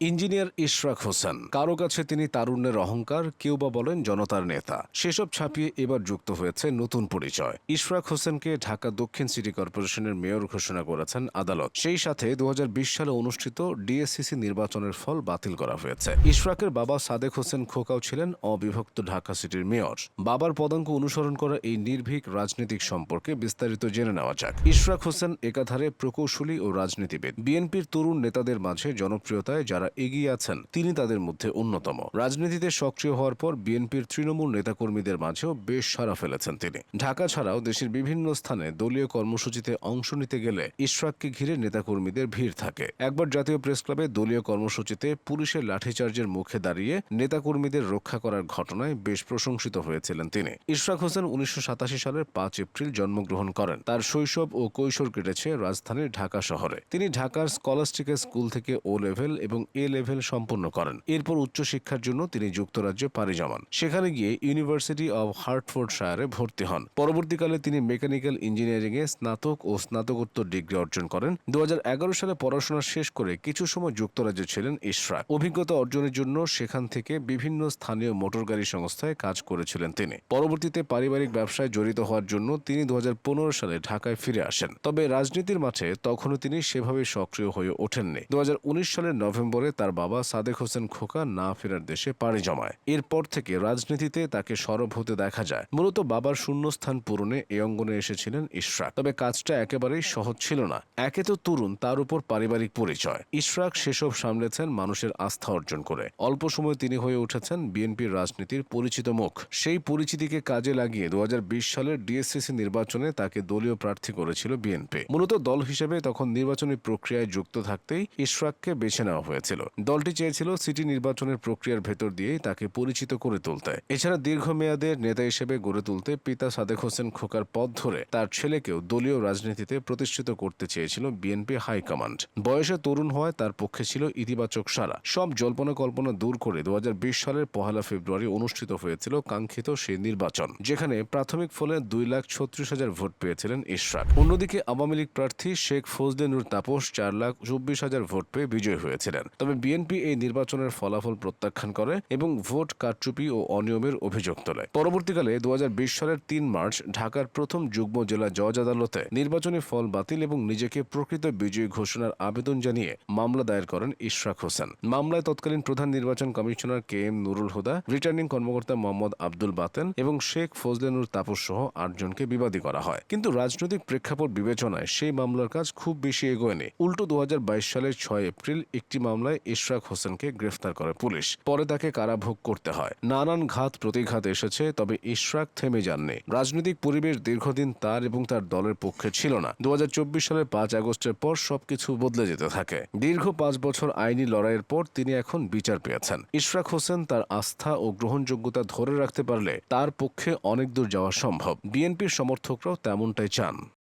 Engineer Ishraq Hossain. কারও কাছে তিনি তারুণ্যের অহংকার, কেউ বা বলেন জনতার নেতা। সেসব ছাপিয়ে এবার যুক্ত হয়েছে নতুন পরিচয়। ইশরাক হোসেনকে ঢাকা দক্ষিণ সিটি কর্পোরেশনের মেয়র ঘোষণা করেছেন আদালত। সেই সাথে দু সালে অনুষ্ঠিত ডিএসসিসি নির্বাচনের ফল বাতিল করা হয়েছে। ইশরাকের বাবা সাদেক হোসেন খোকাও ছিলেন অবিভক্ত ঢাকা সিটির মেয়র। বাবার পদাঙ্ক অনুসরণ করা এই নির্ভীক রাজনৈতিক সম্পর্কে বিস্তারিত জেনে নেওয়া যাক। ইশরাক হোসেন একাধারে প্রকৌশলী ও রাজনীতিবিদ। বিএনপির তরুণ নেতাদের মাঝে জনপ্রিয়তায় যারা এগিয়ে আছেন, তিনি তাদের মধ্যে অন্যতম। রাজনীতিতে সক্রিয় হওয়ার পর বিএনপির তৃণমূল নেতাকর্মীদের মাঝেও বেশ সাড়া ফেলেছেন তিনি। ঢাকা ছাড়াও দেশের বিভিন্ন স্থানে দলীয় কর্মসূচিতে অংশ নিতে গেলে ইশরাককে ঘিরে নেতাকর্মীদের ভিড় থাকে। একবার জাতীয় প্রেস ক্লাবে দলীয় কর্মসূচিতে পুলিশের লাঠিচার্জের মুখে দাঁড়িয়ে নেতাকর্মীদের রক্ষা করার ঘটনায় বেশ প্রশংসিত হয়েছিলেন তিনি। ইশরাক হোসেন উনিশশো সাতাশি সালের পাঁচ এপ্রিল জন্মগ্রহণ করেন। তার শৈশব ও কৈশোর কেটেছে রাজধানীর ঢাকা শহরে। তিনি ঢাকার স্কলাস্টিকা স্কুল থেকে ও লেভেল এবং এ লেভেল সম্পন্ন করেন। এরপর উচ্চশিক্ষার জন্য তিনি যুক্তরাজ্যে পাড়ি জমান। সেখানে গিয়ে ইউনিভার্সিটি অব হার্টফোর্ড শায়ারে ভর্তি হন। পরবর্তীকালে তিনি মেকানিক্যাল ইঞ্জিনিয়ারিং এ স্নাতক ও স্নাতকোত্তর ডিগ্রি অর্জন করেন। দু হাজার এগারো সালে পড়াশোনা শেষ করে কিছু সময় যুক্তরাজ্যে ছিলেন ইশরাক। অভিজ্ঞতা অর্জনের জন্য সেখান থেকে বিভিন্ন স্থানীয় মোটর গাড়ি সংস্থায় কাজ করেছিলেন তিনি। পরবর্তীতে পারিবারিক ব্যবসায় জড়িত হওয়ার জন্য তিনি দু হাজার পনেরো সালে ঢাকায় ফিরে আসেন। তবে রাজনীতির মাঠে তখনও তিনি সেভাবে সক্রিয় হয়ে ওঠেননি। দু হাজার উনিশ সালের নভেম্বরে তার বাবা সাদেক হোসেন খোকা না ফেরার দেশে পাড়ি জমায়। এরপর থেকে রাজনীতিতে তাকে সরব হতে দেখা যায়। মূলত বাবার শূন্যস্থান পূরণে এ অঙ্গনে এসেছিলেন ইশরাক। তবে কাজটা একেবারেই সহজ ছিল না। একে তো তরুণ, তার উপর পারিবারিক পরিচয়। ইশরাক সেসব সামলেছেন মানুষের আস্থা অর্জন করে। অল্প সময়ে তিনি হয়ে উঠেছেন বিএনপির রাজনীতির পরিচিত মুখ। সেই পরিচিতিকে কাজে লাগিয়ে দু হাজার বিশ সালের ডিএসসিসি নির্বাচনে তাকে দলীয় প্রার্থী করেছিল বিএনপি। মূলত দল হিসেবে তখন নির্বাচনী প্রক্রিয়ায় যুক্ত থাকতেই ইশরাককে বেছে নেওয়া হয়েছিল। দলটি চেয়েছিল সিটি নির্বাচনের প্রক্রিয়ার ভেতর দিয়েই তাকে পরিচিত করে তুলতে। এছাড়া দীর্ঘমেয়াদের নেতা হিসেবে গড়ে তুলতে পিতা সাদেক হোসেন খোকার পথ ধরে তার ছেলেকেও দলীয় রাজনীতিতে প্রতিষ্ঠিত করতে চেয়েছিল বিএনপি হাইকমান্ড বয়সে তরুণ হওয়ায় তার পক্ষে ছিল ইতিবাচক সারা সব জল্পনা কল্পনা দূর করে দু হাজার বিশ সালের পহেলা ফেব্রুয়ারি অনুষ্ঠিত হয়েছিল কাঙ্ক্ষিত সেই নির্বাচন, যেখানে প্রাথমিক ফলে দুই লাখ ছত্রিশ হাজার ভোট পেয়েছিলেন ইশরাক। অন্যদিকে আওয়ামী লীগ প্রার্থী শেখ ফজলে নূর তাপস চার লাখ চব্বিশ হাজার ভোট পেয়ে বিজয়ী হয়েছিলেন। তবে বিএনপি এই নির্বাচনের ফলাফল প্রত্যাখ্যান করে এবং ভোট কারচুপি ও অনিয়মের অভিযোগ তোলে। পরবর্তীকালে দুহাজার বিশ সালের তিন মার্চ ঢাকার প্রথম যুগ্ম জেলা জজ আদালতে নির্বাচনী ফল বাতিল এবং নিজেকে প্রকৃত বিজয়ী ঘোষণার আবেদন জানিয়ে মামলা দায়ের করেন ইশরাক হোসেন। মামলায় তৎকালীন প্রধান নির্বাচন commissioner K M Nurul Huda, returning কর্মকর্তা মোহাম্মদ আব্দুল বাতেন এবং শেখ ফজলেনুর তাপস সহ আটজনকে বিবাদী করা হয়। কিন্তু রাজনৈতিক প্রেক্ষাপট বিবেচনায় সেই মামলার কাজ খুব বেশি এগোয়নি। উল্টো দু হাজার বাইশ সালের ছয় এপ্রিল একটি মামলায় ইশরাক হোসেনকে গ্রেফতার করে পুলিশ। পরে তাকে কারাভোগ করতে হয়। নানান ঘাত, প্রতিঘাত এসেছে, তবে ইশরাক থেমে যাননি। রাজনৈতিক পরিবেশ দীর্ঘদিন তার এবং তার দলের পক্ষে ছিল না। দু হাজার চব্বিশ সালের পাঁচ আগস্টের পর সবকিছু বদলে যেতে থাকে। দীর্ঘ পাঁচ বছর আইনি লড়াইয়ের পর তিনি এখন বিচার পেয়েছেন। ইশরাক হোসেন তার আস্থা ও গ্রহণযোগ্যতা ধরে রাখতে পারলে তার পক্ষে অনেক দূর যাওয়া সম্ভব। বিএনপির সমর্থকরাও তেমনটাই চান।